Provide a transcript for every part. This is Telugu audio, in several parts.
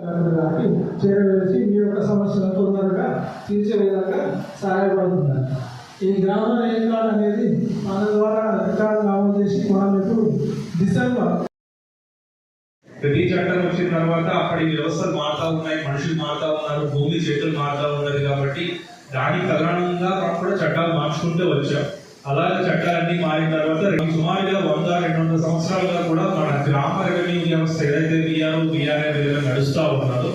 దానికి చేరవేసి మీ యొక్క సమస్యలు తొందరగా తీర్చే సహాయపడుతున్నారు ఈ గ్రామ రికార్డ్ అనేది మన ద్వారా రికార్డు నమోదు చేసి మనం ఇప్పుడు డిసెంబర్ ప్రతి చట్టం వచ్చిన తర్వాత అప్పటి వ్యవస్థలు మారుతా ఉన్నాయి మనుషులు మారుతా ఉన్నారు భూమి చెట్లు మారుతా ఉన్నది కాబట్టి దానికి తదనంగా కూడా చట్టాలు మార్చుకుంటూ వచ్చాం. అలాగే చట్టాలన్నీ మారిన తర్వాత సుమారుగా వంద రెండు వందల సంవత్సరాలుగా కూడా మన గ్రామ రెవెన్యూ వ్యవస్థ ఏదైతే బియ్యాలు బిఆర్ఏ విధంగా నడుస్తూ ఉన్నదో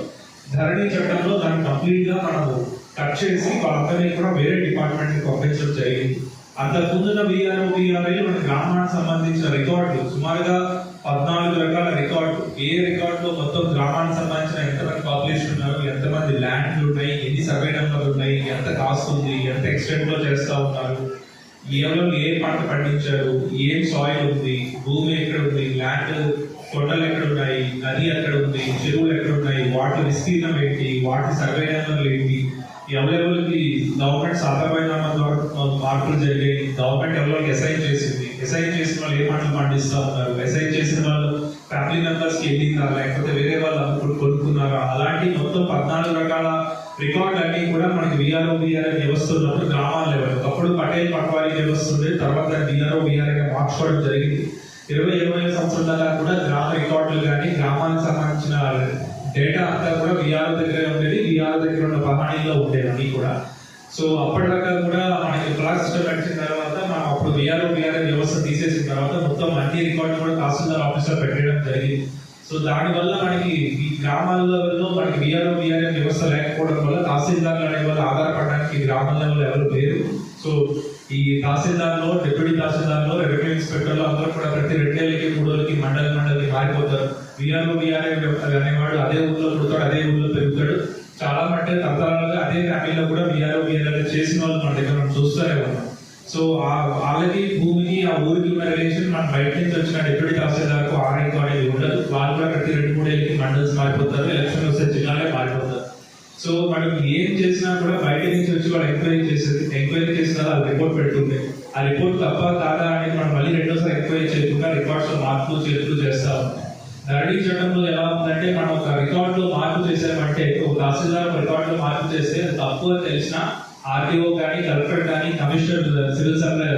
ధరణి చట్టంలో దాన్ని కంప్లీట్గా మనము కట్ చేసి వాళ్ళందరినీ కూడా వేరే డిపార్ట్మెంట్ పంపించడం జరిగింది. అంతకు ముందున బిఆర్ఓ బిఆర్ఐ మన గ్రామానికి సంబంధించిన రికార్డులు సుమారుగా పద్నాలుగు రకాల రికార్డు ఏ రికార్డులో మొత్తం గ్రామానికి సంబంధించిన ఎంతమంది పాపులేషన్ ఉన్నారు ఎంతమంది ల్యాండ్లు ఉన్నాయి ఎన్ని సర్వే నెంబర్లు ఉన్నాయి ఎంత కాస్ట్ ఉంది ఎంత ఎక్స్టెంట్లో ఉన్నారు ఎవరు ఏ పంట పండించారు? ఏం సాయిల్ ఉంది? భూమి ఎక్కడ ఉంది? ల్యాండ్ కొండలు ఎక్కడ ఉన్నాయి? నది ఎక్కడ ఉంది? చెరువులు ఎక్కడ ఉన్నాయి? వాటి విస్తీర్ణం ఏంటి? వాటి సర్వే నెంబర్లు ఏంటి? ఎవరెవరికి గవర్నమెంట్ సాధారణ ద్వారా మార్పులు జరిగాయి? గవర్నమెంట్ ఎవరికి అసైన్ చేసింది? అసైన్ చేసిన వాళ్ళు ఏ పంటలు పండిస్తూ ఉన్నారు? అసైన్ చేసిన వాళ్ళు ఫ్యామిలీ మెంబర్స్కి వెళ్ళిందా? లేకపోతే వేరే వాళ్ళు అప్పుడు కొనుక్కున్నారా? అలాంటి మొత్తం పద్నాలుగు రకాల రికార్డ్ అన్ని కూడా మనకి విఆర్ఓ బిఆర్ఏ వ్యవస్థ ఉన్నప్పుడు గ్రామాల లెవెల్ ఒకప్పుడు పటేల్ పట్వారీ వ్యవస్థ ఉంది తర్వాత డిఆర్ఓ బిఆర్ఏ మార్చుకోవడం జరిగింది. ఇరవై ఇరవై సంవత్సరాల దాకా కూడా గ్రామ రికార్డులు కానీ గ్రామానికి సంబంధించిన డేటా అంతా కూడా విఆర్ఓ దగ్గర ఉండేది. విఆర్ఓ దగ్గర ఉన్న పహాణీలో ఉండేది అన్ని కూడా. సో అప్పటిదాకా కూడా మనకి క్లాస్ సిస్టమ్ నడిచిన తర్వాత మనం అప్పుడు విఆర్ఓ బిఆర్ఏ వ్యవస్థ తీసేసిన తర్వాత మొత్తం అన్ని రికార్డులు కూడా తహసీల్దార్ ఆఫీస్లో పెట్టడం జరిగింది. సో దానివల్ల మనకి ఈ గ్రామాలలో మనకి విఆర్ఓ బీఆర్ఎం వ్యవస్థ లేకపోవడం వల్ల తహసీల్దార్లు అనే వాళ్ళు ఆధారపడడానికి గ్రామాల ఎవరు లేరు. సో ఈ తహసీల్దార్లో డిప్యూటీ తహసీల్దార్లో రెవెన్యూ ఇన్స్పెక్టర్లు అందరూ కూడా ప్రతి రెండేళ్ళకి మూడోళ్ళకి మండలి మండలికి మారిపోతారు. విఆర్ఓ బిఆర్ఏ అనేవాడు అదే ఊళ్ళో పుడతాడు అదే ఊళ్ళో పెరుగుతాడు. చాలా మంది తరతరాలుగా అదే ఫ్యామిలీలో కూడా విఆర్ఓ బిఆర్ఏ చేసిన వాళ్ళు మన దగ్గర మనం చూస్తూనే ఉన్నాం. సో ఆ- వాళ్ళకి భూమికి ఆ ఊరికి ఉన్న రిలేషన్ మన బయట నుంచి వచ్చిన డిప్యూటీ తహసీల్దార్కు ఆర్ఐకు అనేది ఉండదు. వాళ్ళు కూడా ప్రతి రెండు మూడేళ్ళకి మండల్స్ మారిపోతారు ఎలక్షన్ వస్తే జిల్లాలే మారిపోతారు. సో మనం ఏం చేసినా కూడా బయట నుంచి వచ్చి వాళ్ళు ఎంక్వైరీ చేసేది ఎంక్వైరీ చేసిన ఆ రిపోర్ట్ పెట్టుకుంటే ఆ రిపోర్ట్ తప్ప కాదా అనేది మనం మళ్ళీ రెండోసారి ఎంక్వైరీ చేయకుండా రికార్డ్స్ మార్పులు చేతులు చేస్తా ఉంటాం ధరణి చట్టంలో ఎలా ఉందంటే మనం ఒక రికార్డ్లో మార్పు చేసామంటే ఒక తహసీల్దార్ రికార్డులో రికార్డ్లో మార్పు చేస్తే తప్పు అని తెలిసిన ఆర్టీఓ కానీ కలెక్టర్ కానీ కమిషనర్ సివిల్ సప్లై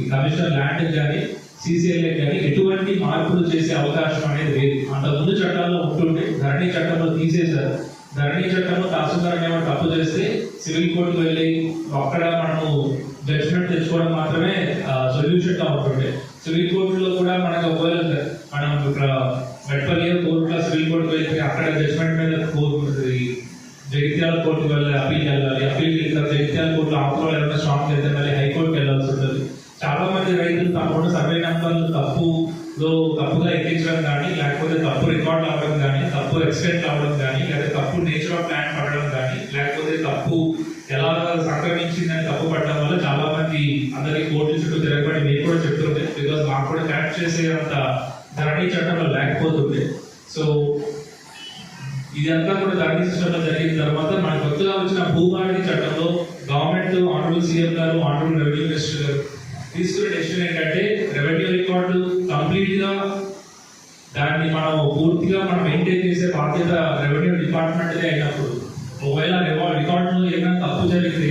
ఈ కమిషనర్ ల్యాండ్ కానీ సిసిఎల్ఏ కానీ ఎటువంటి మార్పులు చేసే అవకాశం అనేది లేదు. అంత ముందు చట్టాల్లో ఉంటుంటే ధరణి చట్టంలో తీసేశారు. ధరణి చట్టంలో తహసీల్దార్ అనేవాడు తప్పు చేస్తే సివిల్ కోర్టుకు వెళ్ళి అక్కడ మనము జడ్జిమెంట్ తెచ్చుకోవడం మాత్రమే సొల్యూషన్గా ఉంటుండే. సివిల్ కోర్టులో కూడా మనకు ఒకవేళ మనం ఇక్కడ మెట్పల్లి కోర్టులో సివిల్ కోర్టు వెళ్తే అక్కడ జడ్జ్మెంట్ మీద కోర్టు జగిత్యాల కోర్టు వెళ్ళాలి అప్పీల్ వెళ్ళాలి. అప్పీల్ ఇక్కడ జగిత్యాల కోర్టు ఆఫ్టర్ ఏమైనా స్ట్రాంగ్ అయితే మళ్ళీ హైకోర్టు వెళ్ళాల్సి ఉంటుంది. చాలా మంది రైతులు తప్పకుండా సర్వే నెంబర్లు తప్పులో తప్పుగా ఎక్కించడం కానీ లేకపోతే తప్పు రికార్డ్ అవ్వడం కానీ తప్పు ఎక్స్టెంట్ అవ్వడం కానీ లేకపోతే తప్పు నేచర్ ఆఫ్ ప్లాన్ పడడం కానీ లేకపోతే తప్పు ఎలా సంక్రమించిందని తప్పు పడడం వల్ల చాలా మంది అందరికి కోర్టు చుట్టూ తిరగబడి మీరు కూడా చెప్తుంటే బికాస్ మాకు కూడా కరెక్ట్ చేసే అంత ధరణి చట్టంలో లేకపోతుండే. సో ఇదంతా కూడా ధరణి సిస్టంలో జరిగిన తర్వాత మన కొత్తగా వచ్చిన భూభారతి చట్టంలో గవర్నమెంట్ ఆనరబుల్ సీఎం గారు ఆనరబుల్ రెవెన్యూ మినిస్టర్ గారు తీసుకున్న డెసిషన్ ఏంటంటే రెవెన్యూ రికార్డు కంప్లీట్గా దాన్ని మనం పూర్తిగా మనం మెయింటైన్ చేసే బాధ్యత రెవెన్యూ డిపార్ట్మెంట్ అయినప్పుడు ఒకవేళ రికార్డులో ఏమైనా తప్పు జరిగితే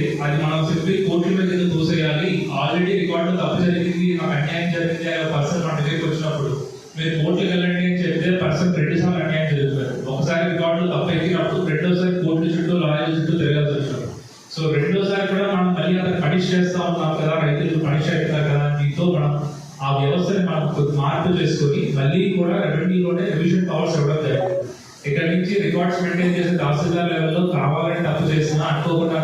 చెప్తే పర్సన్ రెండు అన్యాయం జరుగుతారు ఒకసారి రికార్డులు తప్పు రెండోసారి కోర్టు చుట్టూ లాయర్ల చుట్టూ తిరగాల్సి వచ్చినప్పుడు సో రెండోసారి కూడా మనం మళ్ళీ అతను పనిష్ చేస్తా ఉన్నాం కదా రైతులు పనిష్ అవుతున్నారు కదా దీంతో మనం ఆ వ్యవస్థని మనం కొద్ది మార్పు చేసుకొని మళ్ళీ కూడా రెవెన్యూలోనే రివిజన్ పవర్స్ ఇవ్వడం జరిగింది. ఇక్కడ నుంచి రికార్డ్స్ మెయింటైన్ చేసే తహసీల్దార్ లెవెల్లో కావాలని తప్పు చేసినా అనుకోకుండా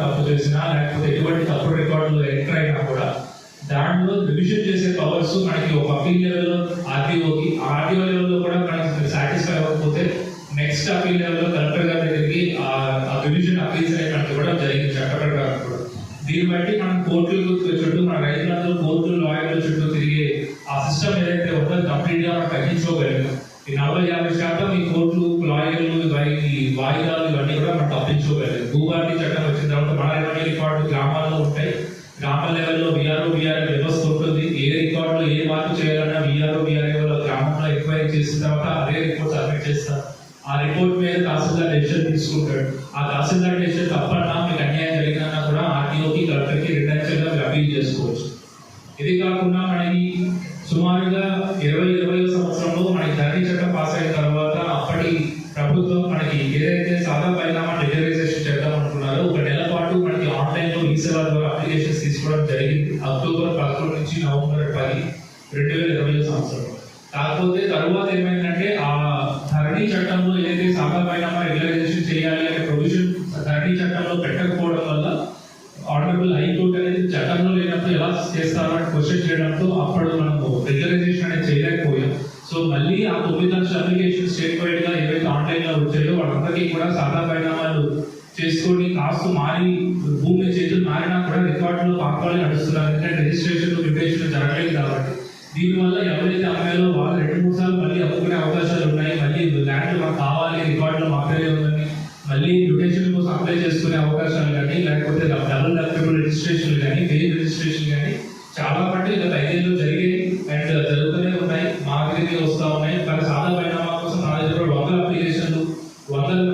చుట్టూ మన రైతులందరూ కోర్టులు లాయర్ల చుట్టూ తిరిగే ఆ సిస్టమ్ ఏదైతే ఉందో కంప్లీట్గా మనం తగ్గించుకోగలిగాం. ఈ నలభై యాభై శాతం ఈ కోర్టులు లాయర్లు వాయిదాలు ఇవన్నీ కూడా మనం తప్పించుకోగలిగాం. భూభారతి చట్టం వచ్చిన తర్వాత మన రెవెన్యూ రికార్డు గ్రామాల్లో ఉంటాయి. గ్రామ లెవెల్లో విఆర్ఓ బిఆర్ఏ వ్యవస్థ ఉంటుంది. ఏ రికార్డులో ఏ మార్పు చేయాలన్నా విఆర్ఓ బిఆర్ఏ గ్రామంలో ఎంక్వైరీ చేసిన తర్వాత అదే రిపోర్ట్ సబ్మిట్ చేస్తారు ఆ ఆ రిపోర్ట్ మీద తహసీల్దార్ డెసిషన్ తీసుకుంటాడు. ఆ తహసీల్దార్ డెసిషన్ తప్పన్నా మీకు అన్యాయం జరిగినా కూడా ఆర్టీఓకి కలెక్టర్కి రిటర్న్ చేసుకోవచ్చు. ఇది కాకుండా మనకి సుమారుగా ఇరవై చట్టంలో లేనప్పుడు ఎలా చేస్తారో అని క్వశ్చన్ చేయడంతో అప్పుడు మనము రెగ్యులైజేషన్ అనేది చేయలేకపోయాం. సో మళ్ళీ ఆ తొమ్మిది లక్షల అప్లికేషన్ స్టేట్ వైడ్గా ఏవైతే ఆన్లైన్లో వచ్చాయో వాళ్ళందరికీ కూడా సాదా పరిణామాలు చేసుకొని కాస్త మారి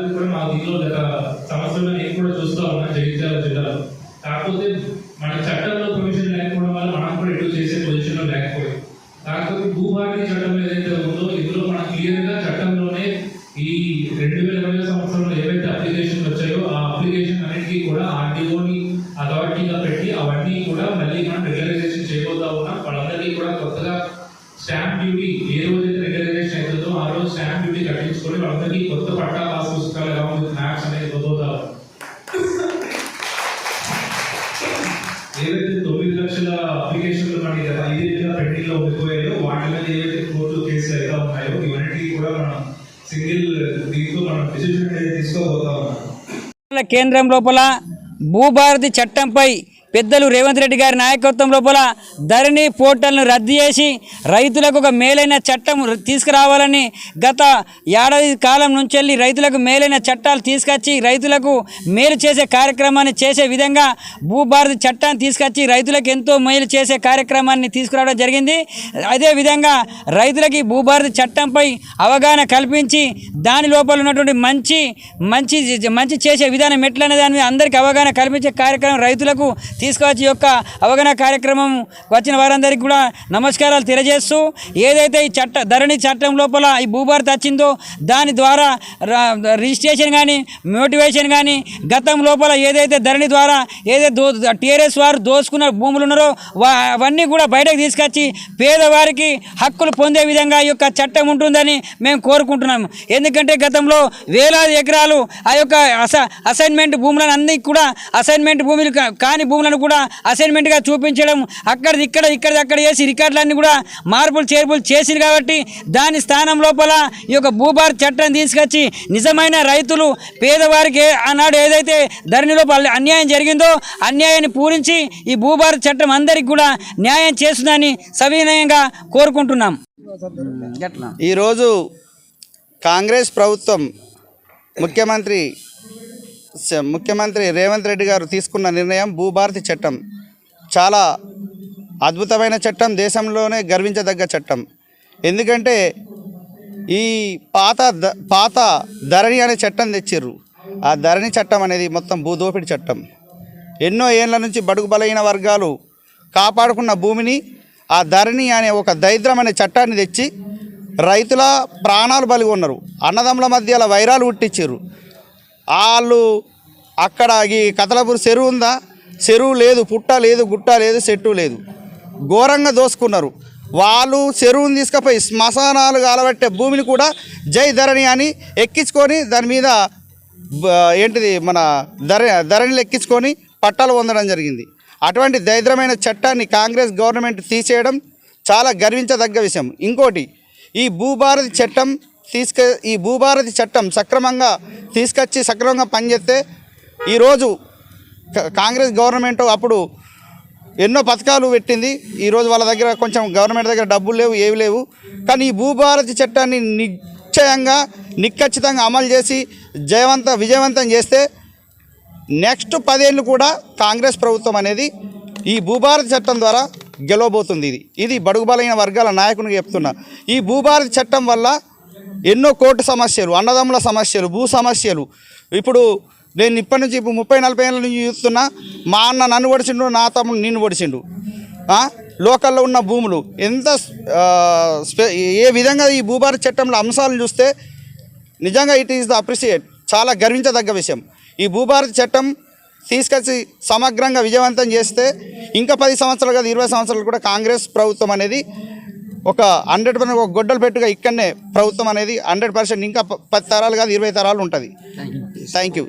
వందల కూడా మా దీనిలో గత సంవత్సరంలో నేను కూడా చూస్తూ ఉన్నాను జగిత్యాల జిల్లాలో. కాకపోతే మన చట్టంలో ప్రొవిజన్ లేకపోవడం వల్ల మనం కూడా ఎటు చేసే పొజిషన్లో లేకపోయాం. కాకపోతే భూభారతి చట్టం ఏదైతే ఉందో ఇందులో మనం క్లియర్గా చట్టంలోనే ఈ రెండు వేల ఇరవై సంవత్సరంలో ఏవైతే అప్లికేషన్ వచ్చాయో ఆ అప్లికేషన్ అన్నిటికీ కూడా ఆర్టీఓని అథారిటీగా పెట్టి అవన్నీ కూడా మళ్ళీ మనం రెగ్యులైజేషన్ చేయబోతా ఉన్నాం వాళ్ళందరికీ కూడా కొత్తగా స్టాంప్ డ్యూటీ ఏ రోజైతే రెగ్యులైజేషన్ అవుతుందో ఆ రోజు స్టాంప్ డ్యూటీ కట్టించుకొని వాళ్ళందరికీ కొత్త పట్టా పాస్ పుస్తకాలు ఎలా ఉంది మ్యాప్స్ అనేది ఇవ్వబోతా ఉన్నాం. ఏదైతే తొమ్మిది లక్షల అప్లికేషన్లు మనకి గత ఐదేళ్ళుగా పెండింగ్లో ఉండిపోయాయో వాటి ఏవైతే కోర్టు కేసులు అయితే ఉన్నాయో ఇవన్నీ కూడా మనం సింగిల్ దీంతో మనం డిసిషన్ అనేది తీసుకోబోతా ఉన్నాం. కేంద్రం లోపల భూభారతి చట్టంపై పెద్దలు రేవంత్ రెడ్డి గారి నాయకత్వం లోపల ధరణి పోర్టల్ను రద్దు చేసి రైతులకు ఒక మేలైన చట్టం తీసుకురావాలని గత ఏడాది కాలం నుంచి వెళ్ళి రైతులకు మేలైన చట్టాలు తీసుకొచ్చి రైతులకు మేలు చేసే కార్యక్రమాన్ని చేసే విధంగా భూభారతి చట్టాన్ని తీసుకొచ్చి రైతులకు ఎంతో మేలు చేసే కార్యక్రమాన్ని తీసుకురావడం జరిగింది. అదేవిధంగా రైతులకి భూభారతి చట్టంపై అవగాహన కల్పించి దాని లోపల ఉన్నటువంటి మంచి మంచి మంచి చేసే విధానం ఎట్లనే అనే దాని మీద అందరికీ అవగాహన కల్పించే కార్యక్రమం రైతులకు తీసుకువచ్చి యొక్క అవగాహన కార్యక్రమం వచ్చిన వారందరికీ కూడా నమస్కారాలు తెలియజేస్తూ ఏదైతే ఈ చట్ట ధరణి చట్టం లోపల ఈ భూభారత వచ్చిందో దాని ద్వారా రిజిస్ట్రేషన్ కానీ మోటివేషన్ కానీ గతం లోపల ఏదైతే ధరణి ద్వారా ఏదైతే దో టీఆర్ఎస్ వారు దోసుకున్న భూములు ఉన్నారో అవన్నీ కూడా బయటకు తీసుకొచ్చి పేదవారికి హక్కులు పొందే విధంగా ఈ యొక్క చట్టం ఉంటుందని మేము కోరుకుంటున్నాము. ఎందుకంటే గతంలో వేలాది ఎకరాలు ఆ యొక్క అస అసైన్మెంట్ భూములను అన్ని కూడా అసైన్మెంట్ భూములు కాని భూములను కూడా అసైన్మెంట్గా చూపించడం అక్కడిది ఇక్కడ ఇక్కడ అక్కడ చేసి రికార్డులన్నీ కూడా మార్పులు చేర్పులు చేసింది కాబట్టి దాని స్థానం లోపల ఈ యొక్క భూభారత్ చట్టం తీసుకొచ్చి నిజమైన రైతులు పేదవారికి ఆనాడు ఏదైతే ధరణిలో అన్యాయం జరిగిందో అన్యాయాన్ని పూరించి ఈ భూభారత్ చట్టం అందరికి కూడా న్యాయం చేస్తుందని సవినయంగా కోరుకుంటున్నాం. ఈరోజు కాంగ్రెస్ ప్రభుత్వం ముఖ్యమంత్రి ముఖ్యమంత్రి రేవంత్ రెడ్డి గారు తీసుకున్న నిర్ణయం భూభారతి చట్టం. చాలా అద్భుతమైన చట్టం దేశంలోనే గర్వించదగ్గ చట్టం. ఎందుకంటే ఈ పాత ద పాత ధరణి అనే చట్టం తెచ్చిర్రు. ఆ ధరణి చట్టం అనేది మొత్తం భూదోపిడి చట్టం. ఎన్నో ఏళ్ళ నుంచి బడుగు బలైన వర్గాలు కాపాడుకున్న భూమిని ఆ ధరణి అనే ఒక దరిద్రం అనే చట్టాన్ని తెచ్చి రైతుల ప్రాణాలు బలిగొన్నారు. అన్నదమ్ముల మధ్యలో వైరాలు పుట్టించారు వాళ్ళు అక్కడ ఈ కతలపూర్ చెరువు ఉందా? చెరువు లేదు పుట్ట లేదు గుట్ట లేదు చెట్టు లేదు. ఘోరంగా దోసుకున్నారు. వాళ్ళు చెరువుని తీసుకుపోయి శ్మశానాలు కాలబట్టే భూమిని కూడా జై ధరణి అని ఎక్కించుకొని దాని మీద ఏంటిది మన ధర ధరణిలు ఎక్కించుకొని పట్టాలు పొందడం జరిగింది. అటువంటి దరిద్రమైన చట్టాన్ని కాంగ్రెస్ గవర్నమెంట్ తీసేయడం చాలా గర్వించదగ్గ విషయం. ఇంకోటి ఈ భూభారతి చట్టం తీసుక ఈ భూభారతి చట్టం సక్రమంగా తీసుకొచ్చి సక్రమంగా పనిచేస్తే ఈరోజు కాంగ్రెస్ గవర్నమెంట్ అప్పుడు ఎన్నో పథకాలు పెట్టింది. ఈరోజు వాళ్ళ దగ్గర కొంచెం గవర్నమెంట్ దగ్గర డబ్బులు లేవు ఏవి లేవు. కానీ ఈ భూభారతి చట్టాన్ని నిశ్చయంగా నిక్కచ్చితంగా అమలు చేసి జయవంత విజయవంతం చేస్తే నెక్స్ట్ పదేళ్ళు కూడా కాంగ్రెస్ ప్రభుత్వం అనేది ఈ భూభారతి చట్టం ద్వారా గెలవబోతుంది ఇది. ఇది బడుగు బలైన వర్గాల నాయకునికి చెప్తున్నా. ఈ భూభారతి చట్టం వల్ల ఎన్నో కోర్టు సమస్యలు అన్నదమ్ముల సమస్యలు భూ సమస్యలు. ఇప్పుడు నేను ఇప్పటి నుంచి ఇప్పుడు ముప్పై నలభై ఏళ్ళ నుంచి చూస్తున్నా మా అన్న నన్ను ఒడిచిండు నా తమ్ముడు నిన్ను ఒడిచిండు. లోకల్లో ఉన్న భూములు ఎంత స్పె- ఏ విధంగా ఈ భూభారత చట్టంలో అంశాలను చూస్తే నిజంగా ఇట్ ఈస్ ద అప్రిషియేట్ చాలా గర్వించదగ్గ విషయం. ఈ భూభారత చట్టం తీసుకొచ్చి సమగ్రంగా విజయవంతం చేస్తే ఇంకా పది సంవత్సరాలు కాదు ఇరవై సంవత్సరాలు కూడా కాంగ్రెస్ ప్రభుత్వం అనేది ఒక హండ్రెడ్ పర్సెంట్ ఒక గొడ్డలు పెట్టుగా ఇక్కడనే ప్రభుత్వం అనేది హండ్రెడ్ పర్సెంట్ ఇంకా పది తరాలు కాదు ఇరవై తరాలు ఉంటుంది. Thank you